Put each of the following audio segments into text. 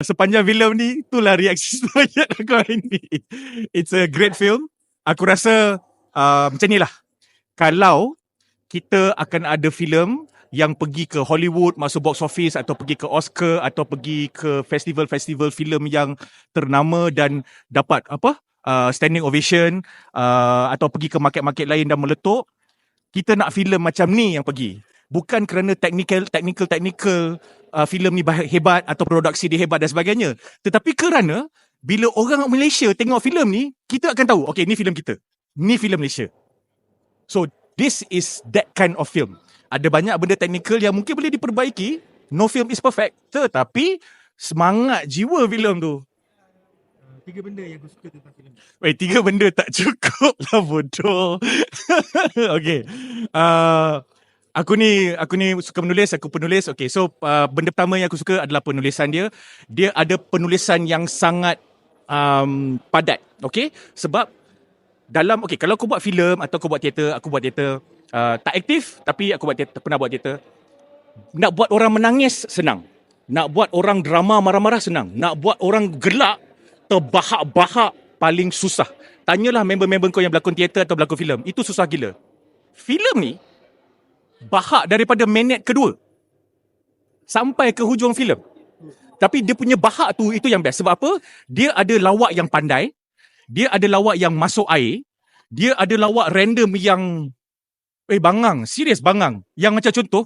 Sepanjang filem ni, itulah reaksi sebanyak aku hari ni. It's a great film. Aku rasa uh, macam ni lah. Kalau kita akan ada filem yang pergi ke Hollywood, masuk box office atau pergi ke Oscar atau pergi ke festival-festival filem yang ternama dan dapat apa? Uh, standing ovation uh, atau pergi ke market-market lain dan meletup kita nak filem macam ni yang pergi bukan kerana technical technical technical uh, filem ni hebat atau produksi dia hebat dan sebagainya. Tetapi kerana bila orang Malaysia tengok filem ni kita akan tahu okay ni filem kita. Ni filem Malaysia. So this is that kind of film. Ada banyak benda technical yang mungkin boleh diperbaiki. No film is perfect. Tetapi semangat jiwa filem tu. Tiga benda yang aku suka tentang filem ni. Wait, tiga benda tak cukup lah bodoh. okay. Uh, aku ni aku ni suka menulis, aku penulis. Okay, so uh, benda pertama yang aku suka adalah penulisan dia. Dia ada penulisan yang sangat um, padat. Okay, sebab dalam, okay, kalau aku buat filem atau aku buat teater, aku buat teater uh, tak aktif tapi aku buat teater, pernah buat teater. Nak buat orang menangis senang. Nak buat orang drama marah-marah senang. Nak buat orang gelak terbahak-bahak paling susah. Tanyalah member-member kau yang berlakon teater atau berlakon filem. Itu susah gila. Filem ni bahak daripada minit kedua sampai ke hujung filem. Tapi dia punya bahak tu itu yang best. Sebab apa? Dia ada lawak yang pandai. Dia ada lawak yang masuk air. Dia ada lawak random yang eh bangang, serius bangang. Yang macam contoh,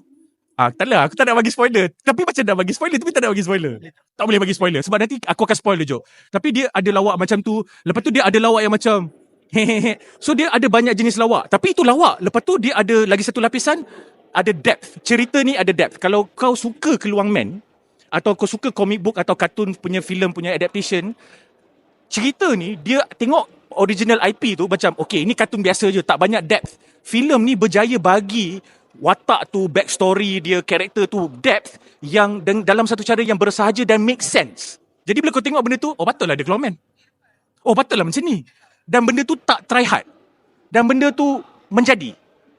Ah, tak lah, aku tak nak bagi spoiler. Tapi macam nak bagi spoiler, tapi tak nak bagi spoiler. Tak boleh bagi spoiler. Sebab nanti aku akan spoil je. Tapi dia ada lawak macam tu. Lepas tu dia ada lawak yang macam... So dia ada banyak jenis lawak. Tapi itu lawak. Lepas tu dia ada lagi satu lapisan. Ada depth. Cerita ni ada depth. Kalau kau suka Keluang Man. Atau kau suka comic book atau kartun punya filem punya adaptation. Cerita ni dia tengok original IP tu macam okay ini kartun biasa je tak banyak depth. Filem ni berjaya bagi watak tu, backstory dia, karakter tu, depth yang dalam satu cara yang bersahaja dan make sense. Jadi bila kau tengok benda tu, oh patutlah dia keluar man. Oh patutlah macam ni. Dan benda tu tak try hard. Dan benda tu menjadi.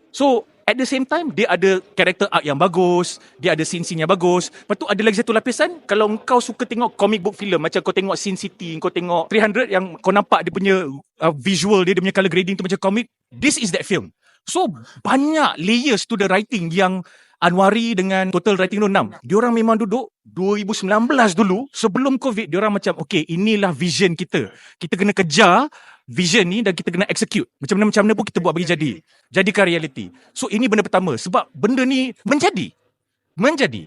So, at the same time, dia ada karakter arc yang bagus, dia ada scene-scene yang bagus. Lepas tu ada lagi satu lapisan, kalau kau suka tengok comic book film, macam kau tengok Sin City, kau tengok 300 yang kau nampak dia punya uh, visual dia, dia punya color grading tu macam comic, this is that film. So banyak layers to the writing yang Anwari dengan total writing tu 6. Diorang memang duduk 2019 dulu sebelum COVID diorang macam okay inilah vision kita. Kita kena kejar vision ni dan kita kena execute. Macam mana macam mana pun kita buat bagi jadi. Jadikan reality. So ini benda pertama sebab benda ni menjadi. Menjadi.